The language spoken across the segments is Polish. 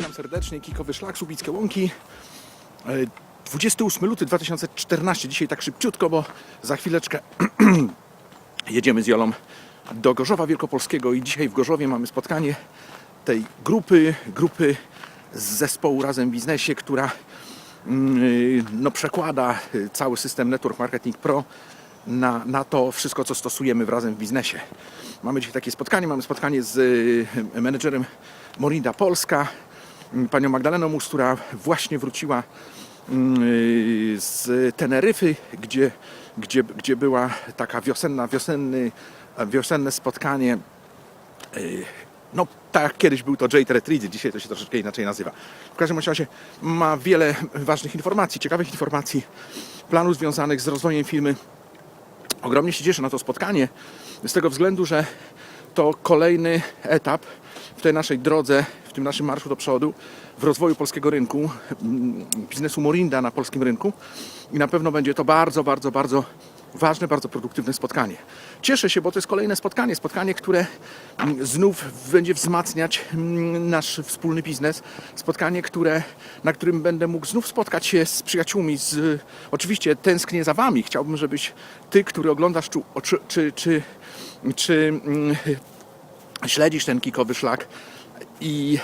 Witam serdecznie, Kikowy Szlak, Subickie Łąki. E, 28 luty 2014, dzisiaj tak szybciutko, bo za chwileczkę jedziemy z Jolą do Gorzowa Wielkopolskiego i dzisiaj w Gorzowie mamy spotkanie tej grupy, grupy z zespołu Razem w Biznesie, która mm, y, no, przekłada y, cały system Network Marketing Pro na, na to wszystko, co stosujemy w Razem w Biznesie. Mamy dzisiaj takie spotkanie, mamy spotkanie z y, menedżerem Morinda Polska, panią Magdaleną Mus, która właśnie wróciła y, z Teneryfy, gdzie, gdzie, gdzie była taka wiosenna, wiosenny, wiosenne spotkanie y, no tak kiedyś był to Jade Retreat, dzisiaj to się troszeczkę inaczej nazywa. W każdym razie ma wiele ważnych informacji, ciekawych informacji, planów związanych z rozwojem firmy. Ogromnie się cieszę na to spotkanie, z tego względu, że to kolejny etap w tej naszej drodze, w tym naszym marszu do przodu, w rozwoju polskiego rynku, mm, biznesu Morinda na polskim rynku. I na pewno będzie to bardzo, bardzo, bardzo ważne, bardzo produktywne spotkanie. Cieszę się, bo to jest kolejne spotkanie, spotkanie, które mm, znów będzie wzmacniać mm, nasz wspólny biznes, spotkanie, które, na którym będę mógł znów spotkać się z przyjaciółmi, z, oczywiście tęsknię za Wami, chciałbym, żebyś Ty, który oglądasz, czy, czy, czy, czy, śledzisz ten kikowy szlak i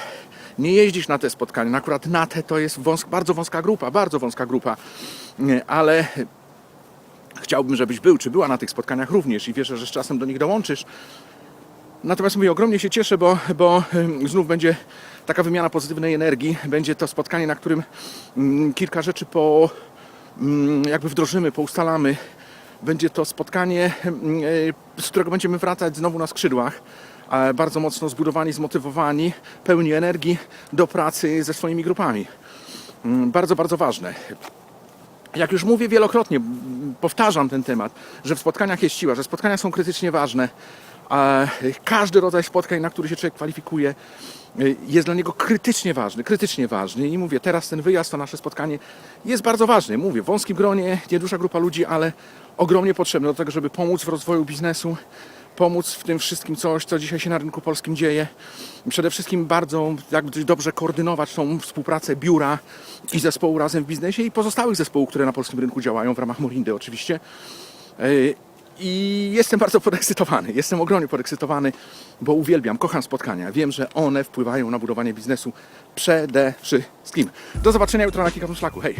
nie jeździsz na te spotkania. No Akurat na te to jest wąs- bardzo wąska grupa, bardzo wąska grupa, ale chciałbym, żebyś był, czy była na tych spotkaniach również i wierzę, że z czasem do nich dołączysz. Natomiast mówię, ogromnie się cieszę, bo, bo znów będzie taka wymiana pozytywnej energii. Będzie to spotkanie, na którym kilka rzeczy po, jakby wdrożymy, poustalamy. Będzie to spotkanie, e, z którego będziemy wracać znowu na skrzydłach. E, Bardzo mocno zbudowani, zmotywowani, pełni energii do pracy ze swoimi grupami. Mm, Bardzo, bardzo ważne. Jak już mówię wielokrotnie, powtarzam ten temat, że w spotkaniach jest siła, że spotkania są krytycznie ważne. Każdy rodzaj spotkań, na który się człowiek kwalifikuje, y, jest dla niego krytycznie ważny, krytycznie ważny. I mówię, teraz ten wyjazd, to nasze spotkanie jest bardzo ważne. Mówię, w wąskim gronie, nieduża grupa ludzi, ale ogromnie potrzebne do tego, żeby pomóc w rozwoju biznesu, pomóc w tym wszystkim coś, co dzisiaj się na rynku polskim dzieje. Przede wszystkim bardzo jakby dobrze koordynować tą współpracę biura i zespołu razem w biznesie i pozostałych zespołów, które na polskim rynku działają w ramach Morindy oczywiście. Yy, I jestem bardzo podekscytowany, jestem ogromnie podekscytowany, bo uwielbiam, kocham spotkania. Wiem, że one wpływają na budowanie biznesu przede wszystkim. Do zobaczenia jutro na Kikowym Szlaku. Hej!